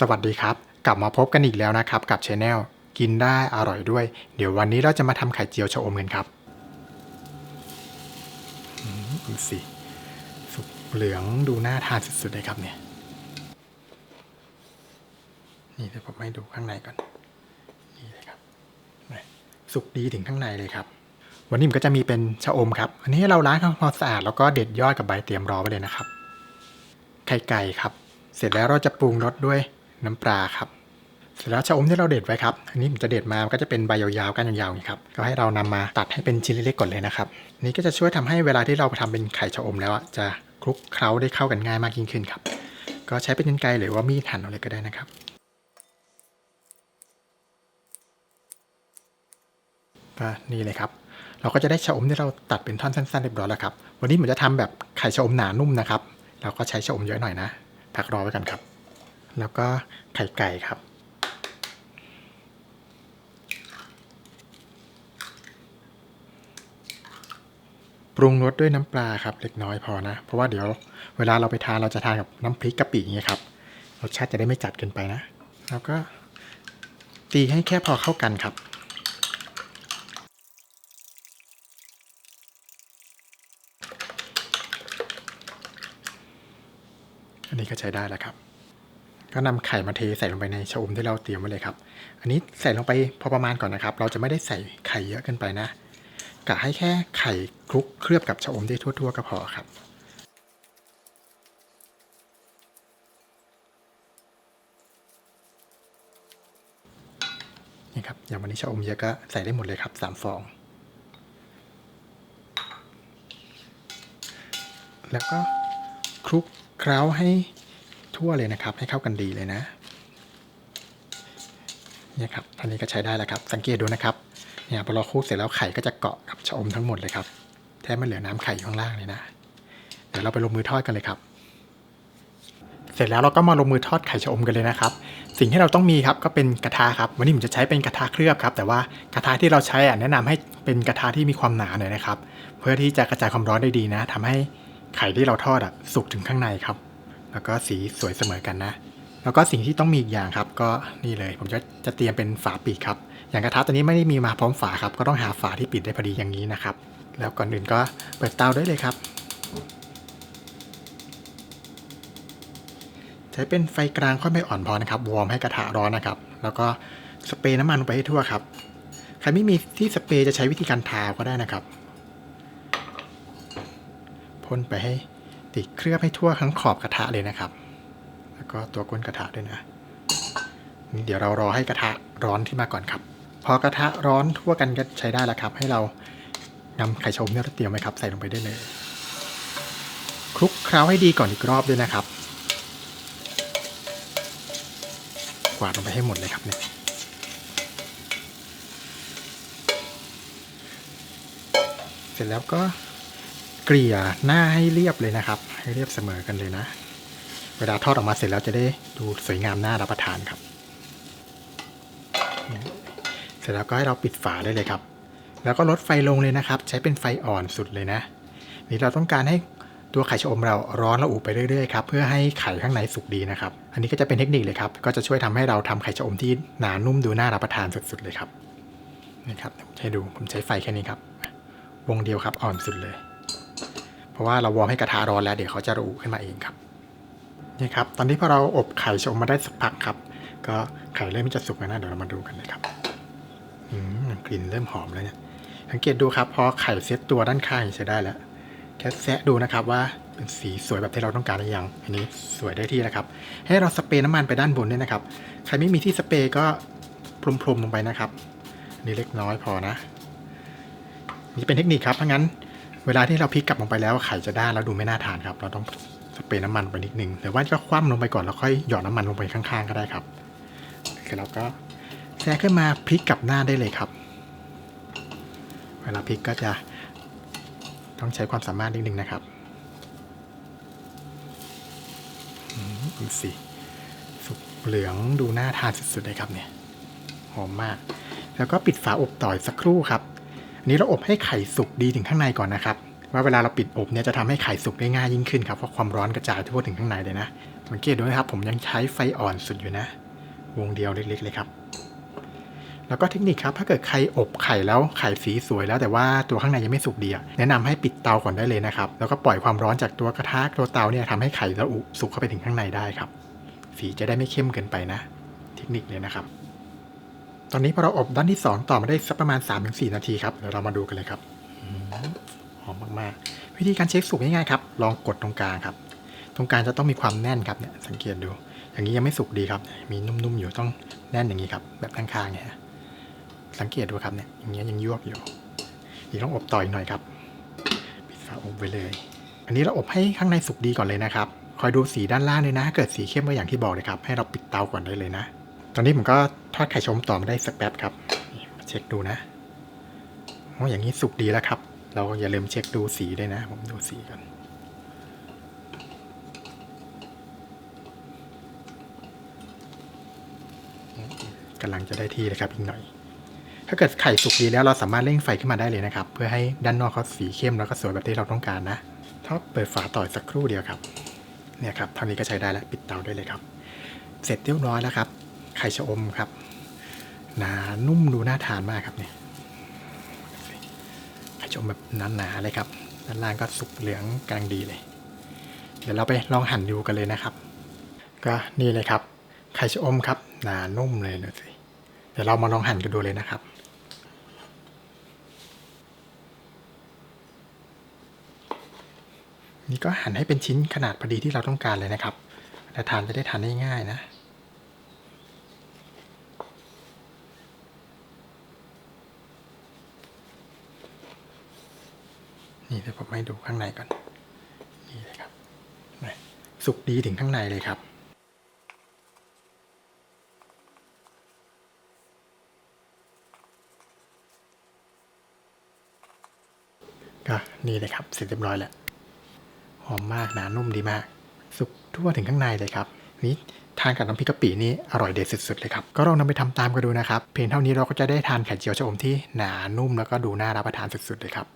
สวัสดีครับ กลับมาพบกันอีกแล้วนะครับ กับช anel กินได้อร่อยด้วย เดี๋ยววันนี้เราจะมาทำไข่เจียวชะอมกันครับอืมดูสิสุกเหลืองดูน่าทานสุดๆเลยครับเนี่ย นี่เดี๋ยวผมให้ดูข้างในก่อน นี่เลยครับสุกดีถึงข้างในเลยครับ วันนี้มันก็จะมีเป็นชะอมครับ อันนี้เราล้างทำความสะอาดแล้วก็เด็ดยอดกับใบเตรียมรอไว้เลยนะครับ ไข่ไก่ครับเสร็จแล้วเราจะปรุงรสด้วย น้ำปลาครับเสร็จแล้วชะอมที่เราเด็ดไว้ครับ อันนี้ผมจะเด็ดมาก็จะเป็นใบยาวๆก้านยาวๆอย่างนี้ครับ ก็ให้เรานำมาตัดให้เป็นชิ้นเล็กๆก่อนเลยนะครับ นี่ก็จะช่วยทำให้เวลาที่เราทำเป็นไข่ชะอมแล้วอะจะคลุกเคล้าได้เข้ากันง่ายมากยิ่งขึ้นครับ ก็ใช้เป็นกรรไกรหรือว่ามีดหั่นเอาเลยก็ได้นะครับ ก็นี่เลยครับ เราก็จะได้ชะอมที่เราตัดเป็นท่อนสั้นๆเรียบร้อยแล้วครับ วันนี้ผมจะทำแบบไข่ชะอมหนานุ่มนะครับ เราก็ใช้ชะอมเยอะหน่อยนะ พักรอไว้กันครับ แล้วก็ไข่ไก่ครับ ปรุงรสด้วยน้ำปลาครับเล็กน้อยพอนะ เพราะว่าเดี๋ยวเวลาเราไปทานเราจะทานกับน้ำพริกกะปิอย่างเงี้ยครับรสชาติจะได้ไม่จัดเกินไปนะ แล้วก็ตีให้แค่พอเข้ากันครับอันนี้ก็ใช้ได้แล้วครับ ก็นำไข่มาเทใส่ลงไปในชะอมที่เราเตรียมไว้เลยครับ อันนี้ใส่ลงไปพอประมาณก่อนนะครับ เราจะไม่ได้ใส่ไข่เยอะเกินไปนะกะให้แค่ไข่คลุกเคลือบกับชะอมได้ทั่ว ๆ ก็พอครับนี่ครับอย่างวันนี้ชะอมเยอะก็ใส่ได้หมดเลยครับสามฟอง แล้วก็คลุกเคล้าให้ ทั่วเลยนะครับ ให้เข้ากันดีเลยนะเนี่ยครับอันนี้ก็ใช้ได้แล้วครับ สังเกตดูนะครับ เนี่ยพอเราคลุกเสร็จแล้วไข่ก็จะเกาะกับชะอมทั้งหมดเลยครับ แทบไม่เหลือน้ำไข่อยู่ข้างล่างเลยนะ เดี๋ยวเราไปลงมือทอดกันเลยครับ เสร็จแล้วเราก็มาลงมือทอดไข่ชะอมกันเลยนะครับ สิ่งที่เราต้องมีครับก็เป็นกระทะครับ วันนี้ผมจะใช้เป็นกระทะเคลือบครับ แต่ว่ากระทะที่เราใช้อะแนะนำให้เป็นกระทะที่มีความหนาหน่อยนะครับ เพื่อที่จะกระจายความร้อนได้ดีนะทำให้ไข่ที่เราทอดอะสุกถึงข้างในครับ แล้วก็สีสวยเสมอกันนะ แล้วก็สิ่งที่ต้องมีอีกอย่างครับ ก็นี่เลยผมจะจะเตรียมเป็นฝาปิดครับ อย่างกระทะตัวนี้ไม่ได้มีมาพร้อมฝาครับ ก็ต้องหาฝาที่ปิดได้พอดีอย่างนี้นะครับ แล้วก่อนอื่นก็เปิดเตาได้เลยครับ ใช้เป็นไฟกลางค่อยไม่อ่อนพอนะครับ วอร์มให้กระทะร้อนนะครับ แล้วก็สเปรย์น้ำมันลงไปให้ทั่วครับ ใครไม่มีที่สเปรย์จะใช้วิธีการทาก็ได้นะครับพ่นไปให้ ติเคลือบให้ทั่วทั้งขอบกระทะเลยนะครับ แล้วก็ตัวก้นกระทะด้วยนะนี่เดี๋ยวเรารอให้กระทะร้อนที่มาก่อนครับ พอกระทะร้อนทั่วกันก็ใช้ได้แล้วครับ ให้เรานำไข่ชะอมที่เราเตรียมไว้ครับใส่ลงไปได้เลยคลุกเคล้าให้ดีก่อนอีกรอบด้วยนะครับ กวาดลงไปให้หมดเลยครับเนี่ยเสร็จแล้วก็ เกลี่ยหน้าให้เรียบเลยนะครับ ให้เรียบเสมอกันเลยนะ เวลาทอดออกมาเสร็จแล้วจะได้ดูสวยงามน่ารับประทานครับ เสร็จแล้วก็ให้เราปิดฝาได้เลยครับ แล้วก็ลดไฟลงเลยนะครับ ใช้เป็นไฟอ่อนสุดเลยนะนี่เราต้องการให้ตัวไข่ชะอมเราร้อนระอุไปเรื่อยๆครับเพื่อให้ไข่ข้างในสุกดีนะครับ อันนี้ก็จะเป็นเทคนิคเลยครับ ก็จะช่วยทำให้เราทำไข่ชะอมที่หนานุ่มดูน่ารับประทานสุดๆเลยครับนี่ครับผมให้ดูผมใช้ไฟแค่นี้ครับ วงเดียวครับอ่อนสุดเลย เพราะว่าเราวอร์มให้กระทะร้อนแล้วเดี๋ยวเขาจะระอุขึ้นมาเองครับนี่ครับตอนนี้พอเราอบไข่ชมมาได้สักพักครับ ก็ไข่เริ่มจะสุกแล้วนะเดี๋ยวเรามาดูกันเลยครับอืมกลิ่นเริ่มหอมแล้วเนี่ยสังเกตดูครับพอไข่เซตตัวด้านข้างใช้ได้แล้วแค่แซะดูนะครับว่าเป็นสีสวยแบบที่เราต้องการหรือยังอันนี้สวยได้ที่แล้วครับ ให้เราสเปรย์น้ำมันไปด้านบนด้วยนะครับใครไม่มีที่สเปรย์ก็พรมๆลงไปนะครับนนี่เล็กน้อยพอนะนี่เป็นเทคนิคครับเพราะงั้น เวลาที่เราพลิกกลับลงไปแล้วไข่จะด้านแล้วดูไม่น่าทานครับ เราต้องสเปรย์น้ำมันไปนิดนึงหรือว่าก็คว่ำลงไปก่อนแล้วค่อยหยอดน้ำมันลงไปข้างๆ ก็ได้ครับเสร็จแล้วก็แซะขึ้นมาพลิกกลับหน้าได้เลยครับ เวลาพลิกก็จะต้องใช้ความสามารถนิดนึงนะครับอืมดูสิสุกเหลืองดูน่าทานสุดๆเลยครับเนี่ยหอมมาก แล้วก็ปิดฝาอบต่อยสักครู่ครับ นี้เราอบให้ไข่สุกดีถึงข้างในก่อนนะครับ ว่าเวลาเราปิดอบเนี่ยจะทำให้ไข่สุกได้ง่ายยิ่งขึ้นครับเพราะความร้อนกระจายทั่วถึงข้างในเลยนะสังเกตดูนะครับผมยังใช้ไฟอ่อนสุดอยู่นะ วงเดียวเล็ก ๆ เลยครับแล้วก็เทคนิคครับ ถ้าเกิดใครอบไข่แล้วไข่สีสวยแล้วแต่ว่าตัวข้างในยังไม่สุกดีแนะนำให้ปิดเตาก่อนได้เลยนะครับ แล้วก็ปล่อยความร้อนจากตัวกระทะตัวเตาเนี่ยทำให้ไข่ระอุสุกเข้าไปถึงข้างในได้ครับ สีจะได้ไม่เข้มเกินไปนะ เทคนิคเลยนะครับ ตอนนี้พอเราอบด้านที่ 2 ต่อมาได้สักประมาณ 3-4 นาทีครับเดี๋ยวเรามาดูกันเลยครับอืมหอมมากๆ วิธีการเช็คสุกง่ายๆครับ ลองกดตรงกลางครับ ตรงกลางจะต้องมีความแน่นครับเนี่ยสังเกตดู อย่างนี้ยังไม่สุกดีครับ มีนุ่มๆอยู่ต้องแน่นอย่างนี้ครับ แบบข้างๆเนี่ยฮะสังเกตดูครับเนี่ยอย่างเงี้ยยังยวบอยู่อีกต้องอบต่ออีกหน่อยครับปิดฝาอบไว้เลย อันนี้เราอบให้ข้างในสุกดีก่อนเลยนะครับ คอยดูสีด้านล่างเลยนะถ้าเกิดสีเข้มก็อย่างที่บอกเลยครับ ให้เราปิดเตาก่อนได้เลยนะ ตอนนี้ผมก็ทอดไข่ชมต่อมาได้สักแป๊บครับมาเช็คดูนะโอ้อย่างนี้สุกดีแล้วครับ เราอย่าลืมเช็คดูสีด้วยนะ ผมดูสีกันกำลังจะได้ที่เลยครับอีกหน่อย ถ้าเกิดไข่สุกดีแล้วเราสามารถเร่งไฟขึ้นมาได้เลยนะครับ เพื่อให้ด้านนอกเขาสีเข้มแล้วก็สวยแบบที่เราต้องการนะถ้าเปิดฝาต่อสักครู่เดียวครับ เนี่ยครับท่านี้ก็ใช้ได้แล้ว ปิดเตาได้เลยครับ เสร็จเรียบร้อยแล้วครับ ไข่ชะอมครับ หนานุ่มดูน่าทานมากครับเนี่ยไข่ชะอมแบบหนาๆเลยครับด้านล่างก็สุกเหลืองกลางดีเลย เดี๋ยวเราไปลองหั่นดูกันเลยนะครับ ก็นี่เลยครับ ไข่ชะอมครับ หนานุ่มเลยดูสิเดี๋ยวเรามาลองหั่นกันดูเลยนะครับนี่ก็หั่นให้เป็นชิ้นขนาดพอดีที่เราต้องการเลยนะครับแต่ทานจะได้ทานได้ง่ายนะ นี่เดี๋ยวผมให้ดูข้างในก่อน นี่เลยครับ สุกดีถึงข้างในเลยครับก็นี่เลยครับเสร็จเรียบร้อยแล้วหอมมากหนานุ่มดีมาก สุกทั่วถึงข้างในเลยครับนี่ทานกับน้ำพริกกะปินี่อร่อยเด็ดสุดๆเลยครับก็ลองนำไปทำตามกันดูนะครับ เพียงเท่านี้เราก็จะได้ทานไข่เจียวชะอมที่หนานุ่มแล้วก็ดูน่ารับประทานสุดๆเลยครับ